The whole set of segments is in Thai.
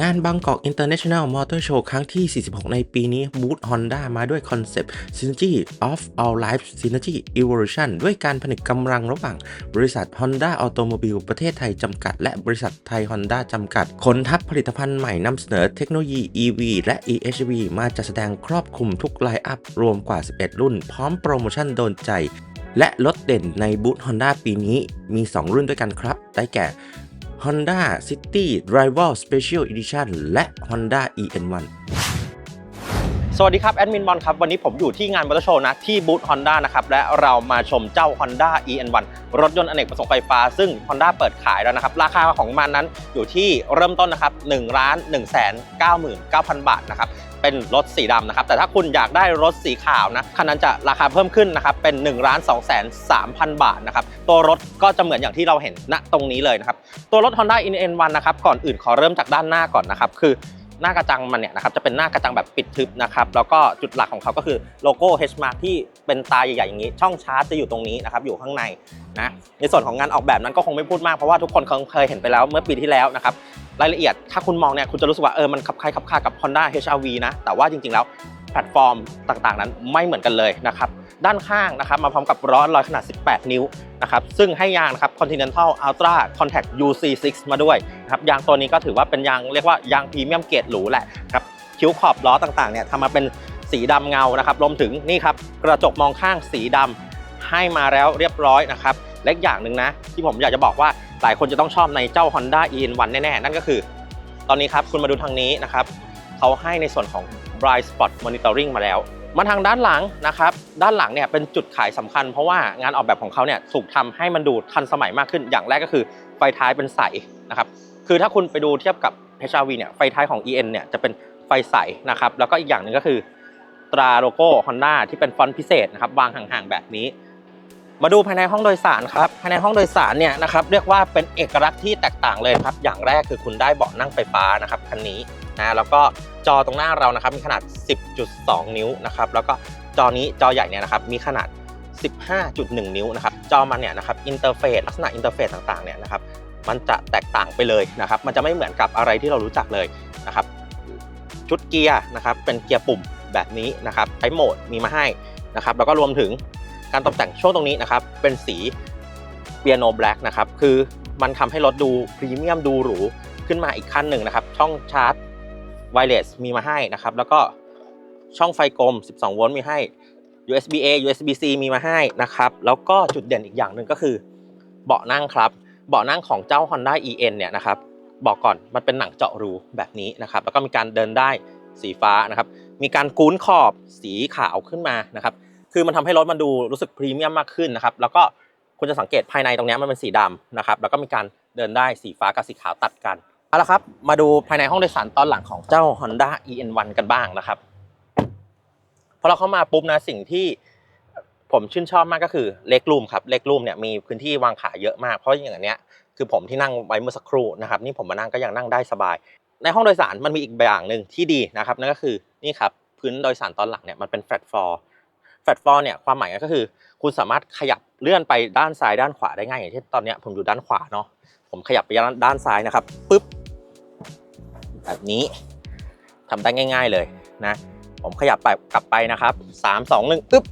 งานบางกอก International Motor Show ครั้งที่ 46 ในปีนี้บูธ Honda มาด้วยคอนเซปต์ Synergy of All Life Synergy Evolution ด้วยการผนึกกำลังระหว่างบริษัท Honda Automobile ประเทศไทยจำกัด และบริษัทไทย Honda จำกัดขนทัพผลิตภัณฑ์ใหม่นำเสนอเทคโนโลยี EV และ EHV มาจัดแสดงครอบคลุมทุกไลน์อัพรวมกว่า 11 รุ่น พร้อมโปรโมชั่นโดนใจและรถเด่นในบูธ Honda ปีนี้มี 2 รุ่นด้วยกันครับ ได้แก่ Honda City Rival Special Edition และ Honda EN1 สวัสดีครับ แอดมินบอลครับ วันนี้ผมอยู่ที่งานมอเตอร์โชว์นะ ที่บูธ Honda นะครับ และเรามาชมเจ้า Honda EN1 รถยนต์อเนกประสงค์ไฟฟ้า ซึ่ง Honda เปิดขายแล้วนะครับ ราคาของมันนั้นอยู่ที่เริ่มต้นนะครับ1ล้าน1 9 9 0 0 0 บาทนะครับ เป็นรถสีดำนะครับ แต่ถ้าคุณอยากได้รถสีขาวนะคันนั้นจะราคาเพิ่มขึ้นนะครับ เป็น1ล้าน2 3 0 0 0บาทนะครับ ตัวรถก็จะเหมือนอย่างที่เราเห็นณตรงนี้เลยนะครับ ตัวรถ Honda EN1 นะครับ ก่อนอื่นขอเริ่มจากด้านหน้าก่อนนะครับ คือหน้ากระจังมันเนี่ยนะครับจะเป็นหน้ากระจังแบบปิดทึบนะครับแล้วก็จุดหลักของเขาก็คือโลโก้ H Mark ที่เป็นตาใหญ่ๆอย่างนี้ ช่องชาร์จจะอยู่ตรงนี้นะครับอยู่ข้างในนะในส่วนของงานออกแบบนั้นก็คงไม่พูดมากเพราะว่าทุกคนคงเคยเห็นไปแล้วเมื่อปีที่แล้วนะครับ รายละเอียด ถ้าคุณมองเนี่ยคุณจะรู้สึกว่าเออมันขับคล้ายขับคากับ Honda HR-V นะแต่ว่าจริงๆแล้วแพลตฟอร์มต่างๆ นั้นไม่เหมือนกันเลยนะครับด้านข้างนะครับมาพร้อมกับล้อลอยขนาด 18 นิ้วนะครับซึ่งให้ยางนะครับ Continental Ultra Contact UC6 มาด้วยนะครับยางตัวนี้ก็ถือว่าเป็นยางเรียกว่ายางพรีเมียมเกรดหรูแหละครับคิ้วขอบล้อต่างๆเนี่ยทำมาเป็นสีดำเงานะครับรวมถึงนี่ครับกระจกมองข้างสีดำให้มาแล้วเรียบร้อยนะครับและอีกอย่างหนึ่งนะที่ผมอยากจะบอกว่า หลายคนจะต้องชอบในเจ้า Honda EN1 แน่ๆ นั่นก็คือ ตอนนี้ครับคุณมาดูทางนี้นะครับเขาให้ในส่วนของ Bright Spot Monitoring มาแล้ว มาทางด้านหลังนะครับด้านหลังเนี่ยเป็นจุดขายสำคัญ เพราะว่างานออกแบบของเขาเนี่ยถูกทำให้มันดูทันสมัยมากขึ้น อย่างแรกก็คือไฟท้ายเป็นใสนะครับคือถ้าคุณไปดูเทียบกับ HR-V เนี่ยไฟท้ายของ EN เนี่ยจะเป็นไฟใสนะครับแล้วก็อีกอย่างหนึ่งก็คือตราโลโก้ Honda ที่เป็นฟอนต์พิเศษนะครับวางห่างๆแบบนี้ มาดูภายในห้องโดยสารครับ ภายในห้องโดยสารเนี่ยนะครับเรียกว่าเป็นเอกลักษณ์ที่แตกต่างเลยครับ อย่างแรกคือคุณได้เบาะนั่งไฟฟ้านะครับคันนี้นะแล้วก็จอตรงหน้าเรานะครับมีขนาด 10.2 นิ้วนะครับแล้วก็จอนี้จอใหญ่เนี่ยนะครับมีขนาด 15.1 นิ้วนะครับจอมันเนี่ยนะครับอินเทอร์เฟซลักษณะอินเทอร์เฟซต่างๆเนี่ยนะครับมันจะแตกต่างไปเลยนะครับ มันจะไม่เหมือนกับอะไรที่เรารู้จักเลยนะครับ ชุดเกียร์นะครับเป็นเกียร์ปุ่มแบบนี้นะครับใช้โหมดมีมาให้นะครับ แล้วก็รวมถึง การตกแต่งช่วงตรงนี้นะครับ เป็นสีเปียโนแบล็กนะครับ คือมันทำให้รถดูพรีเมียมดูหรูขึ้นมาอีกขั้นหนึ่งนะครับ ช่องชาร์จไวเลสมีมาให้นะครับ แล้วก็ช่องไฟกลม 12 โวลต์มีให้ USB A USB C มีมาให้นะครับ แล้วก็จุดเด่นอีกอย่างหนึ่งก็คือ เบาะนั่งครับ เบาะนั่งของเจ้า Honda EN เนี่ยนะครับ บอกก่อนมันเป็นหนังเจาะรูแบบนี้นะครับ แล้วก็มีการเดินได้สีฟ้านะครับ มีการกุ้นขอบสีขาวขึ้นมานะครับ คือมันทำให้รถมันดูรู้สึกพรีเมียมมากขึ้นนะครับ แล้วก็คุณจะสังเกตภายในตรงนี้มันเป็นสีดำนะครับ แล้วก็มีการเดินได้สีฟ้ากับสีขาวตัดกัน เอาละครับ มาดูภายในห้องโดยสารตอนหลังของเจ้า Honda EN1 กันบ้างนะครับ พอเราเข้ามาปุ๊บนะสิ่งที่ผมชื่นชอบมากก็คือเล็กรูมครับเล็กรูมเนี่ยมีพื้นที่วางขาเยอะมาก เพราะอย่างเนี้ยคือผมที่นั่งไว้เมื่อสักครู่นะครับ นี่ผมมานั่งก็ยังนั่งได้สบาย ในห้องโดยสารมันมีอีกอย่างหนึ่งที่ดีนะครับนั่นก็คือนี่ครับพื้นโดยสารตอนหลังเนี่ยมันเป็นแฟลตฟลอร์ แฟลตฟอร์เนี่ยความหมายก็คือ คุณสามารถขยับเลื่อนไปด้านซ้ายด้านขวาได้ง่ายอย่างเช่นตอนนี้ผมอยู่ด้านขวาเนาะผมขยับไปด้านซ้ายนะครับปุ๊บแบบนี้ทำได้ง่าย ๆเลยนะ ผมขยับไปกลับไปนะครับสามสองหนึ่งปึ๊บ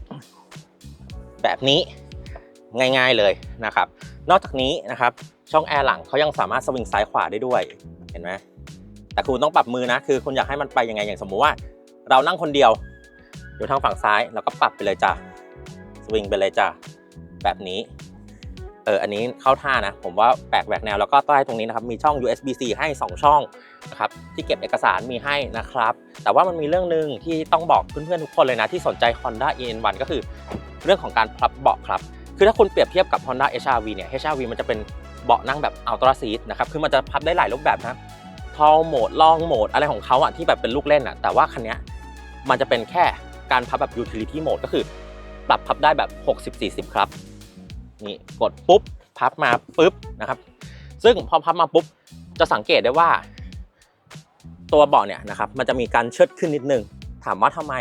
แบบนี้ง่ายๆเลยนะครับ นอกจากนี้นะครับช่องแอร์หลังเขายังสามารถสวิงซ้ายขวาได้ด้วยเห็นไหมแต่คุณต้องปรับมือนะ คือคุณอยากให้มันไปยังไงอย่างสมมุติว่า เรานั่งคนเดียว อยู่ทางฝั่งซ้ายเราก็ปรับไปเลยจ้ะสวิงไปเลยจ้ะแบบนี้เอออันนี้เข้าท่านะ ผมว่าแปลกแหวกแนวแล้วก็ใต้ตรงนี้นะครับมีช่อง USB-C ให้ 2 ช่องนะครับที่เก็บเอกสารมีให้นะครับ แต่ว่ามันมีเรื่องหนึ่งที่ต้องบอกเพื่อนๆทุกคนเลยนะ ที่สนใจ Honda EN1 ก็คือเรื่องของการพับเบาะครับ คือถ้าคุณเปรียบเทียบกับ Honda HR-V เนี่ย HR-V มันจะเป็นเบาะนั่งแบบ Ultra Seat นะครับคือมันจะพับได้หลายรูปแบบนะทอลโหมดลองโหมดอะไรของเขาอะที่แบบเป็นลูกเล่นอะแต่ว่าคันเนี้ยมันจะเป็นแค่ การพับแบบ Utility Mode ก็คือปรับพับได้แบบ 60-40 ครับ นี่กดปุ๊บ พับมาปุ๊บนะครับ ซึ่งพอพับมาปุ๊บ จะสังเกตได้ว่า ตัวเบาะเนี่ยนะครับมันจะมีการเชิดขึ้นนิดนึง ถามว่าทำไม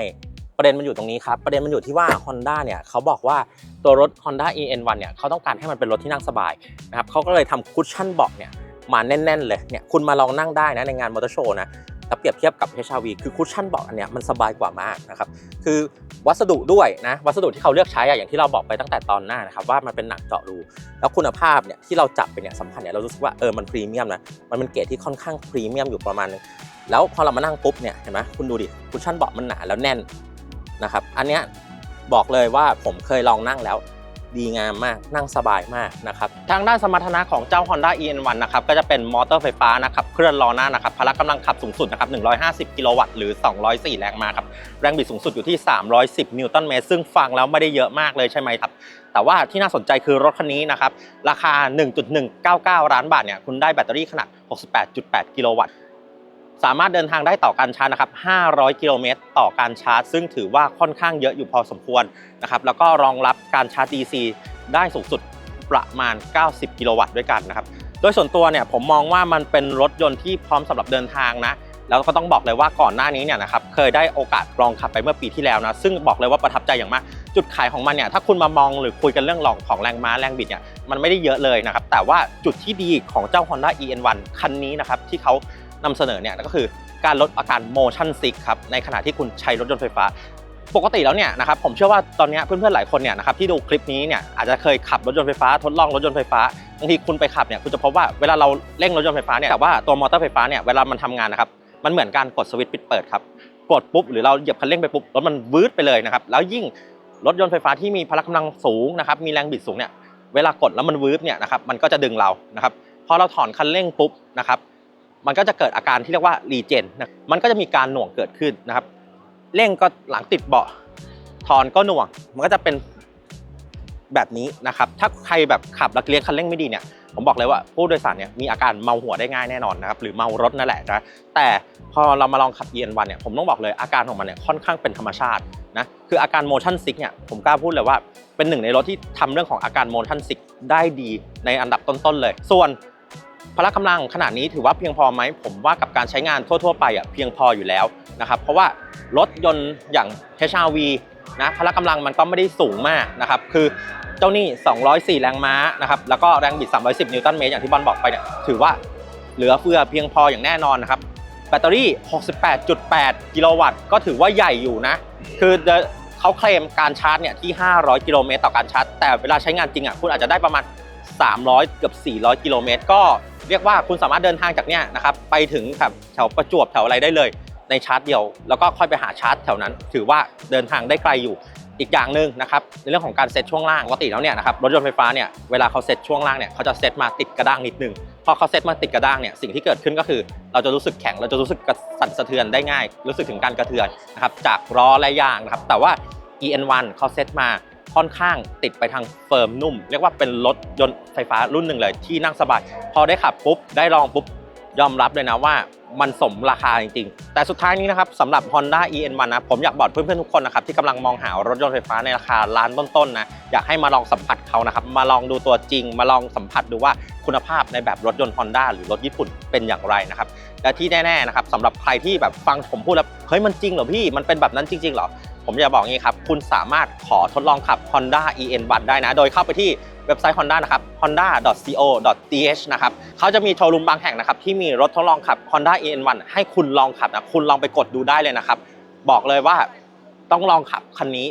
ประเด็นมันอยู่ตรงนี้ครับ ประเด็นมันอยู่ที่ว่า Honda เนี่ยเขาบอกว่าตัวรถ Honda EN1 เนี่ยเขาต้องการให้มันเป็นรถที่นั่งสบายนะครับเขาก็เลยทำคุชชั่นเบาะเนี่ยมาแน่น ๆ เลยเนี่ยคุณมาลองนั่งได้นะในงานมอเตอร์โชว์นะ แล้วเปรียบเทียบกับ HRV คือคุชชั่นเบาะอันเนี้ยมันสบายกว่ามากนะครับคือวัสดุด้วยนะวัสดุที่เขาเลือกใช้อะอย่างที่เราบอกไปตั้งแต่ตอนหน้านะครับว่ามันเป็นหนังเจาะรูแล้วคุณภาพเนี่ยที่เราจับไปเนี่ยสัมผัสเนี่ยเรารู้สึกว่าเออมันพรีเมียมนะมันเป็นเกรดที่ค่อนข้างพรีเมียมอยู่ประมาณนึงแล้วพอเรามานั่งปุ๊บเนี่ยเห็นไหมคุณดูดิคุชชั่นเบาะมันหนาแล้วแน่นนะครับอันเนี้ยบอกเลยว่าผมเคยลองนั่งแล้ว ดีงามมากนั่งสบายมากนะครับทางด้านสมรรถนะของเจ้า Honda EN1 นะครับก็จะเป็นมอเตอร์ไฟฟ้านะครับเคลื่อนล้อหน้านะครับพละกำลังขับสูงสุดนะครับ150 กิโลวัตต์หรือ 204 แรงม้าครับแรงบิดสูงสุดอยู่ที่ 310 นิวตันเมตรซึ่งฟังแล้วไม่ได้เยอะมากเลยใช่ไหมครับแต่ว่าที่น่าสนใจคือรถคันนี้นะครับราคา 1.199 ล้านบาทเนี่ยคุณได้แบตเตอรี่ขนาด 68.8 กิโลวัตต์ สามารถเดินทางได้ต่อการชาร์จนะครับ 500 กิโลเมตรต่อการชาร์จ ซึ่งถือว่าค่อนข้างเยอะอยู่พอสมควรนะครับ แล้วก็รองรับการชาร์จ DC ได้สูงสุดประมาณ 90 กิโลวัตต์ด้วยกันนะครับ โดยส่วนตัวเนี่ยผมมองว่ามันเป็นรถยนต์ที่พร้อมสำหรับเดินทางนะ แล้วก็ต้องบอกเลยว่าก่อนหน้านี้เนี่ยนะครับ เคยได้โอกาสลองขับไปเมื่อปีที่แล้วนะ ซึ่งบอกเลยว่าประทับใจอย่างมาก จุดขายของมันเนี่ย ถ้าคุณมามองหรือคุยกันเรื่องของของแรงม้าแรงบิดเนี่ย มันไม่ได้เยอะเลยนะครับ แต่ว่าจุดที่ดีของเจ้า Honda EN1 คันนี้นะครับที่เขา นำเสนอเนี่ยก็คือการลดอาการ motion sick ครับในขณะที่คุณใช้รถยนต์ไฟฟ้า ปกติแล้วเนี่ยนะครับผมเชื่อว่าตอนนี้เพื่อนๆหลายคนเนี่ยนะครับที่ดูคลิปนี้เนี่ยอาจจะเคยขับรถยนต์ไฟฟ้าทดลองรถยนต์ไฟฟ้าบางทีคุณไปขับเนี่ยคุณจะพบว่าเวลาเราเร่งรถยนต์ไฟฟ้าเนี่ยแต่ว่าตัวมอเตอร์ไฟฟ้าเนี่ยเวลามันทำงานนะครับมันเหมือนการกดสวิตช์ปิดเปิดครับกดปุ๊บหรือเราเหยียบคันเร่งไปปุ๊บรถมันวืดไปเลยนะครับแล้วยิ่งรถยนต์ไฟฟ้าที่มีพละกำลังสูงนะครับมีแรงบิดสูงเนี่ยเวลากดแล้วมันวืดเนี่ยนะครับมันก็จะดึงเรานะครับพอเราถอนคันเร่งปุ๊บนะครับ มันก็จะเกิดอาการที่เรียกว่ารีเจนนะมันก็จะมีการหน่วงเกิดขึ้นนะครับ เร่งก็หลังติดเบาะถอนก็หน่วง มันก็จะเป็นแบบนี้นะครับ ถ้าใครแบบขับแล้วเลี้ยงคันเร่งไม่ดีเนี่ย ผมบอกเลยว่าผู้โดยสารเนี่ยมีอาการเมาหัวได้ง่ายแน่นอนนะครับ หรือเมารถนั่นแหละนะ แต่พอเรามาลองขับ EN1 เนี่ย ผมต้องบอกเลยอาการของมันเนี่ยค่อนข้างเป็นธรรมชาตินะ คืออาการ motion sick เนี่ย ผมกล้าพูดเลยว่าเป็นหนึ่งในรถที่ทำเรื่องของอาการ motion sick ได้ดีในอันดับต้นๆเลย ส่วน พละกำลังขนาดนี้ถือว่าเพียงพอไหมผมว่ากับการใช้งานทั่ว ๆ ไปอะเพียงพออยู่แล้วนะครับเพราะว่ารถยนต์อย่าง HRV นะพละกำลังมันก็ไม่ได้สูงมากนะครับคือเจ้านี่ 204 แรงม้านะครับแล้วก็แรงบิด 310 นิวตันเมตรอย่างที่บอลบอกไปเนี่ยถือว่าเหลือเฟือเพียงพออย่างแน่นอนนะครับแบตเตอรี่ 68.8 กิโลวัตต์ ก็ถือว่าใหญ่อยู่นะ คือเขาเคลมการชาร์จเนี่ยที่ 500 กิโลเมตรต่อการชาร์จ แต่เวลาใช้งานจริงอะคุณอาจจะได้ประมาณ 300 เกือบ 400 กิโลเมตร ก็ เรียกว่าคุณสามารถเดินทางจากเนี่ยนะครับไปถึงแบบแถวประจวบแถวอะไรได้เลย ในชาร์จเดียว แล้วก็ค่อยไปหาชาร์จแถวนั้น ถือว่าเดินทางได้ไกลอยู่อีกอย่างหนึ่งนะครับในเรื่องของการเซตช่วงล่างปกติแล้วเนี่ยนะครับรถยนต์ไฟฟ้าเนี่ยเวลาเขาเซตช่วงล่างเนี่ยเขาจะเซตมาติดกระด้างนิดนึงพอเขาเซตมาติดกระด้างเนี่ยสิ่งที่เกิดขึ้นก็คือ เราจะรู้สึกแข็งเราจะรู้สึกกระสั่นสะเทือนได้ง่าย รู้สึกถึงการกระเทือนนะครับจากล้อและยางนะครับแต่ว่า EN1 เขาเซตมา ค่อนข้างติดไปทางเฟิร์มนุ่ม เรียกว่าเป็นรถยนต์ไฟฟ้ารุ่นหนึ่งเลย ที่นั่งสบาย พอได้ขับปุ๊บ ได้ลองปุ๊บ ยอมรับเลยนะว่ามันสมราคาจริงๆ แต่สุดท้ายนี้นะครับสำหรับ Honda EN1 นะ ผมอยากบอกเพื่อนๆ ทุกคนนะครับ ที่กำลังมองหารถยนต์ไฟฟ้าในราคาล้านต้นๆนะ อยากให้มาลองสัมผัสเขานะครับ มาลองดูตัวจริง มาลองสัมผัสดูว่าคุณภาพในแบบรถยนต์ Honda หรือรถญี่ปุ่นเป็นอย่างไรนะครับและที่แน่ๆนะครับสำหรับใครที่แบบฟังผมพูดแล้วเฮ้ยมันจริงเหรอพี่มันเป็นแบบนั้นจริงๆเหรอ ผมจะบอกงี้ครับ คุณสามารถขอทดลองขับ Honda EN1 ได้นะ โดยเข้าไปที่เว็บไซต์ Honda นะครับ honda.co.th นะครับเขาจะมีโชว์รูมบางแห่งนะครับ ที่มีรถทดลองขับ Honda EN1 ให้คุณลองขับนะ คุณลองไปกดดูได้เลยนะครับ บอกเลยว่าต้องลองขับคันนี้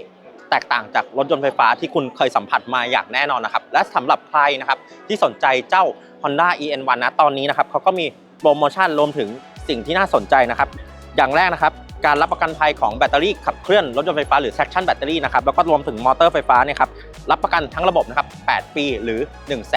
แตกต่างจากรถยนต์ไฟฟ้าที่คุณเคยสัมผัสมาอย่างแน่นอนนะครับ และสำหรับใครนะครับที่สนใจเจ้า Honda EN1 นะตอนนี้นะครับเขาก็มีโปรโมชั่นรวมถึงสิ่งที่น่าสนใจนะครับ อย่างแรกนะครับ การรับประกันภัยของแบตเตอรี่ขับเคลื่อนรถยนต์ไฟฟ้าหรือ traction แบตเตอรี่นะครับแล้วก็รวมถึงมอเตอร์ไฟฟ้าเนี่ยครับรับประกันทั้งระบบนะครับ 8 ปีหรือ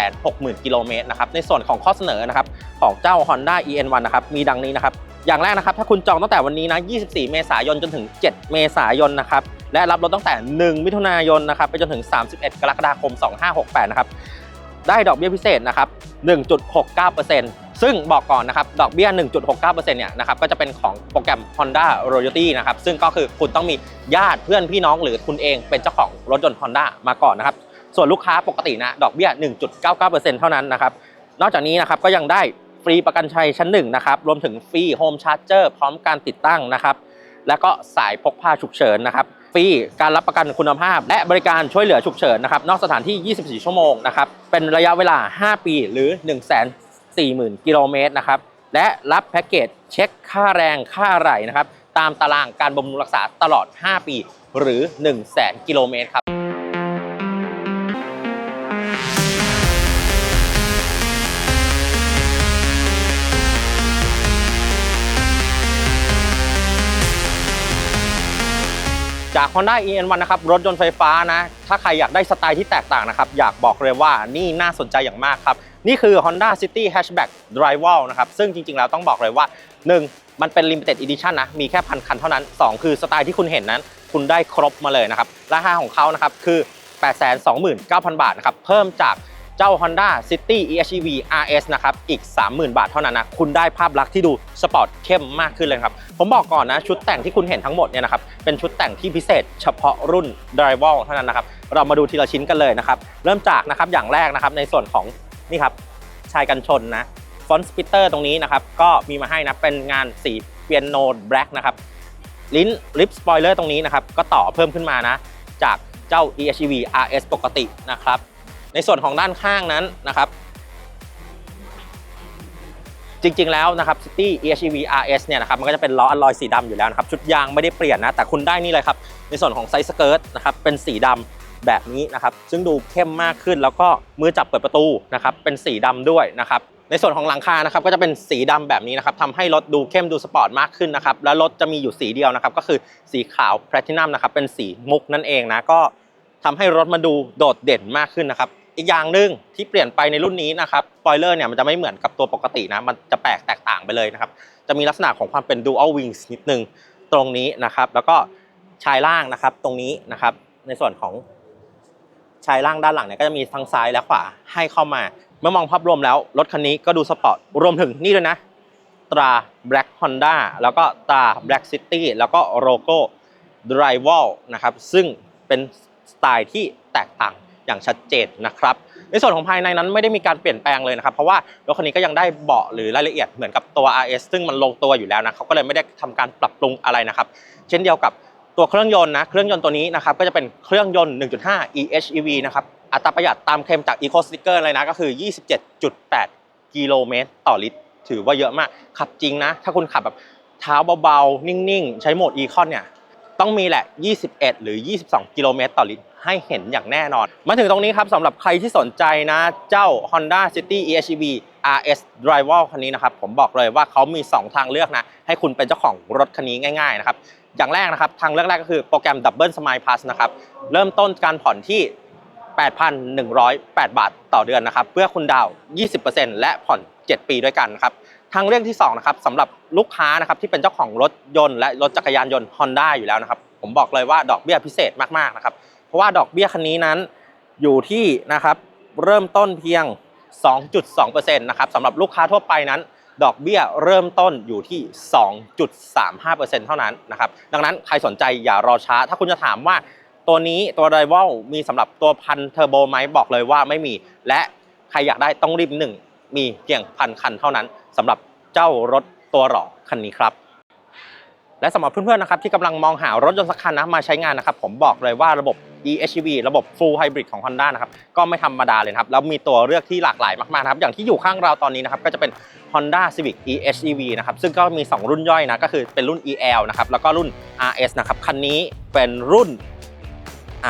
160,000 กิโลเมตรนะครับในส่วนของข้อเสนอนะครับของเจ้า Honda EN1 นะครับมีดังนี้นะครับอย่างแรกนะครับถ้าคุณจองตั้งแต่วันนี้นะ 24 เมษายนจนถึง 7 เมษายนนะครับและรับรถตั้งแต่ 1 มิถุนายนนะครับไปจนถึง 31 กรกฎาคม 2568 นะครับ ได้ดอกเบี้ยพิเศษนะครับ 1.69%ซึ่งบอกก่อนนะครับ ดอกเบี้ย 1.69%เนี่ยนะครับ ก็จะเป็นของโปรแกรม Honda Royalty นะครับ ซึ่งก็คือคุณต้องมีญาติเพื่อนพี่น้องหรือคุณเองเป็นเจ้าของรถยนต์ Honda มาก่อนนะครับ ส่วนลูกค้าปกตินะ ดอกเบี้ย 1.99%เท่านั้นนะครับ นอกจากนี้นะครับ ก็ยังได้ฟรีประกันภัยชั้นหนึ่งนะครับ รวมถึงฟรีโฮมชาร์จเจอร์พร้อมการติดตั้งนะครับ แล้วก็สายพกพาฉุกเฉินนะครับ ฟรี การรับประกันคุณภาพ และบริการช่วยเหลือฉุกเฉินนะครับนอกสถานที่ 24 ชั่วโมงนะครับเป็นระยะเวลา 5 ปีหรือ104,000 กิโลเมตรนะครับและรับแพ็กเกจเช็คค่าแรงค่าไหลนะครับตามตารางการบำรุงรักษาตลอด 5 ปีหรือ 1 0 0 0 0 0 กิโลเมตรครับ จาก Honda EN1 นะครับรถยนต์ไฟฟ้านะ ถ้าใครอยากได้สไตล์ที่แตกต่างนะครับ อยากบอกเลยว่านี่น่าสนใจอย่างมากครับ นี่คือ Honda City Hatchback Drival นะครับ ซึ่งจริง ๆ แล้วต้องบอกเลยว่า 1. มันเป็น Limited Edition นะ มีแค่พันคันเท่านั้น 2 คือสไตล์ที่คุณเห็นนั้น คุณได้ครบมาเลยนะครับ ราคาของเขานะครับคือ 829,000 บาทนะครับ เพิ่มจาก เจ้า Honda City EHEV RS นะครับ อีก 30,000 บาทเท่านั้นนะ คุณได้ภาพลักษณ์ที่ดูสปอร์ตเข้มมากขึ้นเลยครับ ผมบอกก่อนนะ ชุดแต่งที่คุณเห็นทั้งหมดเนี่ยนะครับ เป็นชุดแต่งที่พิเศษเฉพาะรุ่น Drival เท่านั้นนะครับ เรามาดูทีละชิ้นกันเลยนะครับ เริ่มจากนะครับอย่างแรกนะครับในส่วนของนี่ครับชายกันชนนะฟอนต์สปิเตอร์ตรงนี้นะครับก็มีมาให้นะเป็นงานสีเปียโนแบล็กนะครับลิ้นลิปสปอยเลอร์ตรงนี้นะครับก็ต่อเพิ่มขึ้นมานะจากเจ้า EHEV RS ปกตินะครับ ในส่วนของด้านข้างนั้นนะครับ จริงๆแล้วนะครับ City EHEV RS เนี่ยนะครับมันก็จะเป็นล้ออลลอยสีดำอยู่แล้วนะครับ ชุดยางไม่ได้เปลี่ยนนะ แต่คุณได้นี่เลยครับ ในส่วนของไซส์สเกิร์ตนะครับเป็นสีดำแบบนี้นะครับ ซึ่งดูเข้มมากขึ้นแล้วก็มือจับเปิดประตูนะครับเป็นสีดำด้วยนะครับในส่วนของหลังคานะครับก็จะเป็นสีดำแบบนี้นะครับทำให้รถดูเข้มดูสปอร์ตมากขึ้นนะครับแล้วรถจะมีอยู่สีเดียวนะครับก็คือสีขาวแพลตินัมนะครับเป็นสีมุกนั่นเองนะก็ทำให้รถมาดูโดดเด่นมากขึ้นนะครับ อีกอย่างหนึ่งที่เปลี่ยนไปในรุ่นนี้นะครับสปอยเลอร์เนี่ยมันจะไม่เหมือนกับตัวปกตินะ มันจะแปลกแตกต่างไปเลยนะครับ จะมีลักษณะของความเป็น dual wings นิดนึงตรงนี้นะครับ แล้วก็ชายล่างนะครับตรงนี้นะครับ ในส่วนของชายล่างด้านหลังเนี่ยก็จะมีทั้งซ้ายและขวาให้เข้ามา เมื่อมองภาพรวมแล้ว รถคันนี้ก็ดูสปอร์ตรวมถึงนี่ด้วยนะ ตรา Black Honda แล้วก็ตรา Black City แล้วก็โลโก้ Drival นะครับ ซึ่งเป็นสไตล์ที่แตกต่าง อย่างชัดเจนนะครับ ในส่วนของภายในนั้นไม่ได้มีการเปลี่ยนแปลงเลยนะครับ เพราะว่ารถคันนี้ก็ยังได้เบาะหรือรายละเอียดเหมือนกับตัว RS ซึ่งมันลงตัวอยู่แล้วนะเขาก็เลยไม่ได้ทำการปรับปรุงอะไรนะครับ เช่นเดียวกับตัวเครื่องยนต์นะเครื่องยนต์ตัวนี้นะครับก็จะเป็นเครื่องยนต์ 1.5 EHEV นะครับอัตราประหยัดตามเคลมจาก Eco Sticker เลยนะก็คือ 27.8 กิโลเมตรต่อลิตร ถือว่าเยอะมากขับจริงนะ ถ้าคุณขับแบบเท้าเบาๆ นิ่งๆ ใช้โหมด Econ เนี่ย ต้องมีแหละ 21 หรือ 22 กิโลเมตรต่อลิตรให้เห็นอย่างแน่นอน มาถึงตรงนี้ครับสำหรับใครที่สนใจนะ เจ้า Honda City EHEV RS Drival คันนี้นะครับ ผมบอกเลยว่าเขามี 2 ทางเลือกนะ ให้คุณเป็นเจ้าของรถคันนี้ง่ายๆนะครับ อย่างแรกนะครับ ทางเลือกแรกก็คือโปรแกรม Double Smile Plus นะครับ เริ่มต้นการผ่อนที่ 8,108 บาทต่อเดือนนะครับ เพื่อคุณดาว 20%และผ่อน 7 ปีด้วยกันครับ ทางเลือกที่2นะครับสำหรับลูกค้านะครับที่เป็นเจ้าของรถยนต์และรถจักรยานยนต์ Honda อยู่แล้วนะครับ ผมบอกเลยว่าดอกเบี้ยพิเศษมากๆนะครับ เพราะว่าดอกเบี้ยคันนี้นั้นอยู่ที่นะครับเริ่มต้นเพียง 2.2%นะครับสำหรับลูกค้าทั่วไปนั้น ดอกเบี้ยเริ่มต้นอยู่ที่ 2.35%เท่านั้นนะครับ ดังนั้นใครสนใจอย่ารอช้า ถ้าคุณจะถามว่าตัวนี้ตัว r i v a l มีสำหรับตัวพันเทอร์โบไหมบอกเลยว่าไม่มี และใครอยากได้ต้องรีบหนึ่งมีเพียงพันคันเท่านั้น สำหรับเจ้ารถตัวหล่อคันนี้ครับ และสำหรับเพื่อนๆนะครับที่กำลังมองหารถยนต์สักคันนะมาใช้งานนะครับ ผมบอกเลยว่าระบบ EHEV ระบบ Full Hybrid ของ Honda นะครับก็ไม่ธรรมดาเลยครับ แล้วมีตัวเลือกที่หลากหลายมากๆนะครับ อย่างที่อยู่ข้างเราตอนนี้นะครับ ก็จะเป็น Honda Civic EHEV นะครับ ซึ่งก็มี 2 รุ่นย่อยนะ ก็คือเป็นรุ่น EL นะครับ แล้วก็รุ่น RS นะครับ คันนี้เป็นรุ่น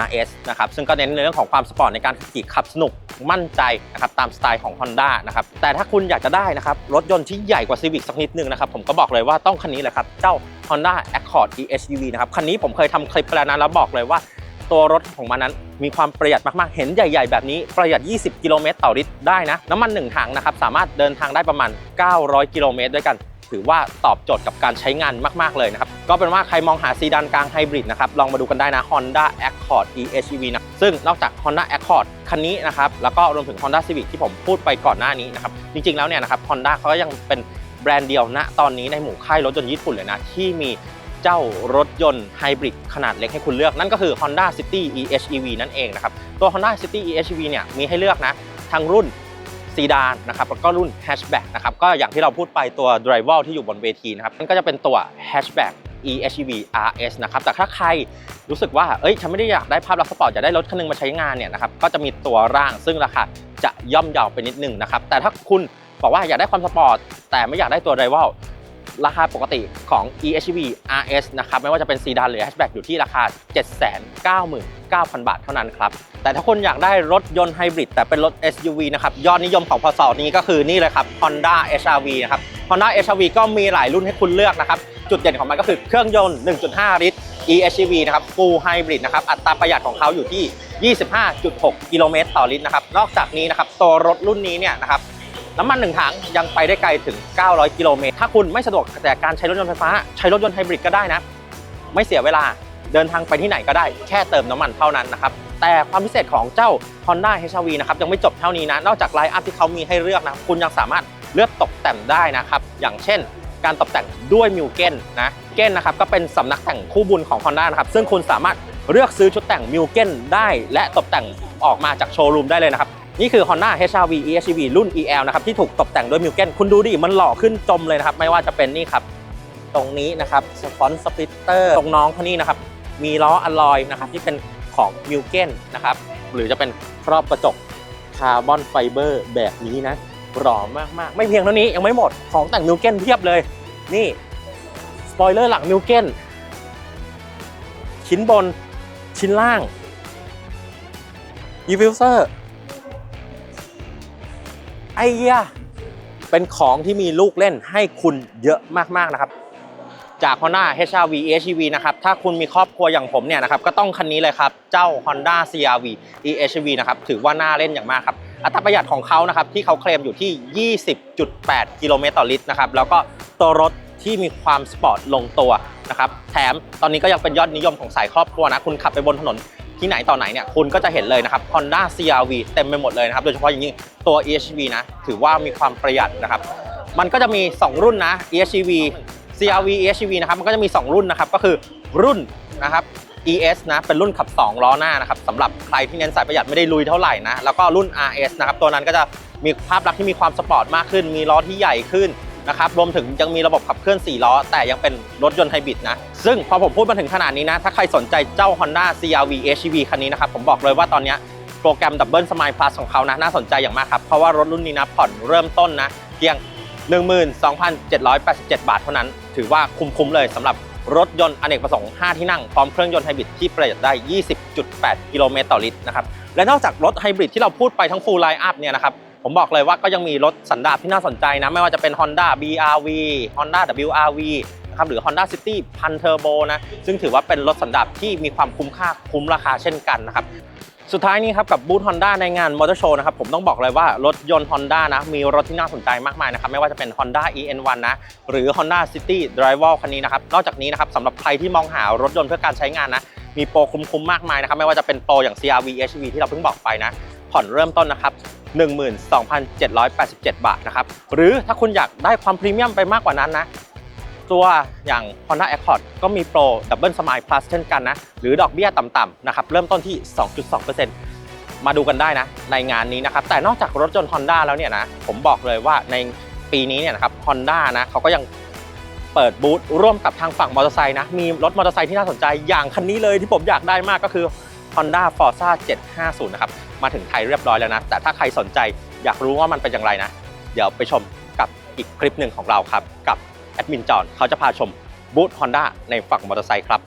RS นะครับซึ่งก็เน้นในเรื่องของความสปอร์ตในการขับขี่ขับสนุกมั่นใจนะครับตามสไตล์ของ Honda นะครับแต่ถ้าคุณอยากจะได้นะครับรถยนต์ที่ใหญ่กว่า Civic สักนิดนึงนะครับผมก็บอกเลยว่าต้องคันนี้แหละครับเจ้า Honda Accord EHEV นะครับคันนี้ผมเคยทำคลิปไปแล้วนะแล้วบอกเลยว่าตัวรถของมันนั้นมีความประหยัดมากๆ เห็นใหญ่ ๆ แบบนี้ประหยัด 20 กิโลเมตรต่อลิตรได้นะ น้ำมัน 1 ถังนะครับ สามารถเดินทางได้ประมาณ 900 กิโลเมตรด้วยกัน ถือว่าตอบโจทย์กับการใช้งานมากๆเลยนะครับ ก็เป็นว่าใครมองหาซีดานกลางไฮบริดนะครับ ลองมาดูกันได้นะ Honda Accord EHEV นะ ซึ่งนอกจาก Honda Accord คันนี้นะครับ แล้วก็รวมถึง Honda Civic ที่ผมพูดไปก่อนหน้านี้นะครับ จริงๆแล้วเนี่ยนะครับ Honda เขาก็ยังเป็นแบรนด์เดียวณตอนนี้ในหมู่ค่ายรถยนต์ญี่ปุ่นเลยนะที่มีเจ้ารถยนต์ไฮบริดขนาดเล็กให้คุณเลือก นั่นก็คือ Honda City EHEV นั่นเองนะครับ ตัว Honda City EHEV เนี่ยมีให้เลือกนะ ทั้งรุ่น ซีดานนะครับแล้วก็รุ่นแฮชแบ็กนะครับก็อย่างที่เราพูดไปตัว d r i v a l ที่อยู่บนเวทีนะครับนั่นก็จะเป็นตัวแฮชแบ็ก EHEV RS นะครับแต่ถ้าใครรู้สึกว่าเอ้ยฉันไม่ได้อยากได้ภาพลักษณ์สปอร์ตอยากได้รถคันหนึงมาใช้งานเนี่ยนะครับก็จะมีตัวร่างซึ่งราคาจะย่อมเยาวไปนิดนึงนะครับแต่ถ้าคุณบอกว่าอยากได้ความสปอร์ตแต่ไม่อยากได้ตัวไดวอล ราคาปกติของ EHV RS นะครับไม่ว่าจะเป็นซีดานหรือแฮชแบ็กอยู่ที่ราคา 799,000 บาทเท่านั้นครับแต่ถ้าคุณอยากได้รถยนต์ไฮบริดแต่เป็นรถ SUV นะครับยอดนิยมของพศนี้ก็คือนี่เลยครับ Honda HR-V นะครับ Honda HR-V ก็มีหลายรุ่นให้คุณเลือกนะครับ จุดเด่นของมันก็คือเครื่องยนต์ 1.5 ลิตร EHEV นะครับ Full Hybrid นะครับ อัตราประหยัดของเขาอยู่ที่ 25.6 กิโลเมตรต่อลิตรนะครับ นอกจากนี้นะครับ ตัวรถรุ่นนี้เนี่ยนะครับ น้ำมันหนึ่งถังยังไปได้ไกลถึง 900 กิโลเมตร ถ้าคุณไม่สะดวกแต่การใช้รถยนต์ไฟฟ้า ใช้รถยนต์ไฮบริดก็ได้นะ ไม่เสียเวลาเดินทางไปที่ไหนก็ได้ แค่เติมน้ำมันเท่านั้นนะครับ แต่ความพิเศษของเจ้า Honda HR-V นะครับยังไม่จบเท่านี้นะ นอกจากไลน์อัพที่เขามีให้เลือกนะ คุณยังสามารถเลือกตกแต่งได้นะครับ อย่างเช่น การตกแต่งด้วยมิวเกนนะ เกนนะครับก็เป็นสำนักแต่งคู่บุญของ Honda นะครับ ซึ่งคุณสามารถเลือกซื้อชุดแต่งมิวเกนได้ และตกแต่งออกมาจากโชว์รูมได้เลยนะครับ นี่คือ Honda HR-V EHEV รุ่น EL นะครับที่ถูกตกแต่งด้วยมิวเกนคุณดูดิมันหล่อขึ้นจมเลยนะครับ ไม่ว่าจะเป็นนี่ครับ ตรงนี้นะครับสปอนสปลิตเตอร์ตรงน้องเขานี่นะครับ มีล้ออลลอยนะครับที่เป็นของมิวเกนนะครับ หรือจะเป็นครอบกระจกคาร์บอนไฟเบอร์แบบนี้นะหล่อมากๆ ไม่เพียงเท่านี้ยังไม่หมดของแต่งมิวเกนเพียบเลย นี่สปอยเลอร์หลังมิวเกนชิ้นบนชิ้นล่างยีฟิวเซอร์ อ้ยะเป็นของที่มีลูกเล่นให้คุณเยอะมากๆนะครับ จาก Honda HR-V EHV นะครับ ถ้าคุณมีครอบครัวอย่างผมเนี่ยนะครับ ก็ต้องคันนี้เลยครับ เจ้า Honda CR-V EHV นะครับ ถือว่าน่าเล่นอย่างมากครับ อัตราประหยัดของเขานะครับ ที่เขาเคลมอยู่ที่ 20.8 กิโลเมตรต่อลิตรนะครับ แล้วก็ตัวรถที่มีความสปอร์ตลงตัวนะครับ แถมตอนนี้ก็ยังเป็นยอดนิยมของสายครอบครัวนะ คุณขับไปบนถนน ที่ไหนต่อไหนเนี่ยคุณก็จะเห็นเลยนะครับ Honda CR-V เต็มไปหมดเลยนะครับ โดยเฉพาะอย่างยิ่งตัว EHV นะถือว่ามีความประหยัดนะครับ มันก็จะมี 2 รุ่นนะ EHV CRV EHV นะครับมันก็จะมี 2 รุ่นนะครับก็คือรุ่นนะครับ ES นะเป็นรุ่นขับ 2 ล้อหน้านะครับสำหรับใครที่เน้นสายประหยัดไม่ได้ลุยเท่าไหร่นะแล้วก็รุ่น RS นะครับตัวนั้นก็จะมีภาพลักษณ์ที่มีความสปอร์ตมากขึ้น มีล้อที่ใหญ่ขึ้น นะครับรวมถึงยังมีระบบขับเคลื่อน 4 ล้อ แต่ยังเป็นรถยนต์ไฮบริดนะ ซึ่งพอผมพูดมาถึงขนาดนี้นะ ถ้าใครสนใจเจ้า Honda CRV HEV คันนี้นะครับ ผมบอกเลยว่าตอนนี้โปรแกรม Double Smile Plus ของเขานะ น่าสนใจอย่างมากครับ เพราะว่ารถรุ่นนี้นะผ่อนเริ่มต้นนะ เพียง 12,787 บาทเท่านั้น ถือว่าคุ้มๆเลยสำหรับรถยนต์อเนกประสงค์ 5 ที่นั่ง พร้อมเครื่องยนต์ไฮบริดที่ประหยัดได้ 20.8 กิโลเมตรต่อลิตรนะครับ และนอกจากรถไฮบริดที่เราพูดไปทั้ง full line up เนี่ยนะครับ ผมบอกเลยว่าก็ยังมีรถสันดาปที่น่าสนใจนะ ไม่ว่าจะเป็น Honda BRV Honda WRV นะครับหรือ Honda City พันเทอร์โบนะ ซึ่งถือว่าเป็นรถสันดาปที่มีความคุ้มค่าคุ้มราคาเช่นกันนะครับสุดท้ายนี้ครับกับบูธ Honda ในงานมอเตอร์โชว์นะครับผมต้องบอกเลยว่ารถยนต์ Honda นะมีรถที่น่าสนใจมากมายนะครับไม่ว่าจะเป็น Honda EN1 นะหรือ Honda City Driver คันนี้นะครับนอกจากนี้นะครับสำหรับใครที่มองหารถยนต์เพื่อการใช้งานนะมีโปรคุ้มๆมากมายนะครับไม่ว่าจะเป็นโปรอย่าง CRV HV ที่เราเพิ่งบอกไปนะ ผ่อนเริ่มต้นนะครับ 12,787 บาทนะครับ หรือถ้าคุณอยากได้ความพรีเมียมไปมากกว่านั้นนะ ตัวอย่าง Honda Accord ก็มีโปร Double Smile Plus เช่นกันนะ หรือดอกเบี้ยต่ำๆนะครับ เริ่มต้นที่ 2.2%มาดูกันได้นะ ในงานนี้นะครับ แต่นอกจากรถยนต์ Honda แล้วเนี่ยนะ ผมบอกเลยว่าในปีนี้เนี่ยนะครับ Honda นะเขาก็ยังเปิดบูธร่วมกับทางฝั่งมอเตอร์ไซค์นะ มีรถมอเตอร์ไซค์ที่น่าสนใจอย่างคันนี้เลยที่ผมอยากได้มากก็คือ Honda Forza 750 นะครับ มาถึงไทยเรียบร้อยแล้วนะ แต่ถ้าใครสนใจอยากรู้ว่ามันเป็นอย่างไรนะ เดี๋ยวไปชมกับอีกคลิปหนึ่งของเราครับ กับแอดมินจอนเขาจะพาชมบูธฮอนด้าในฝั่งมอเตอร์ไซค์ครับ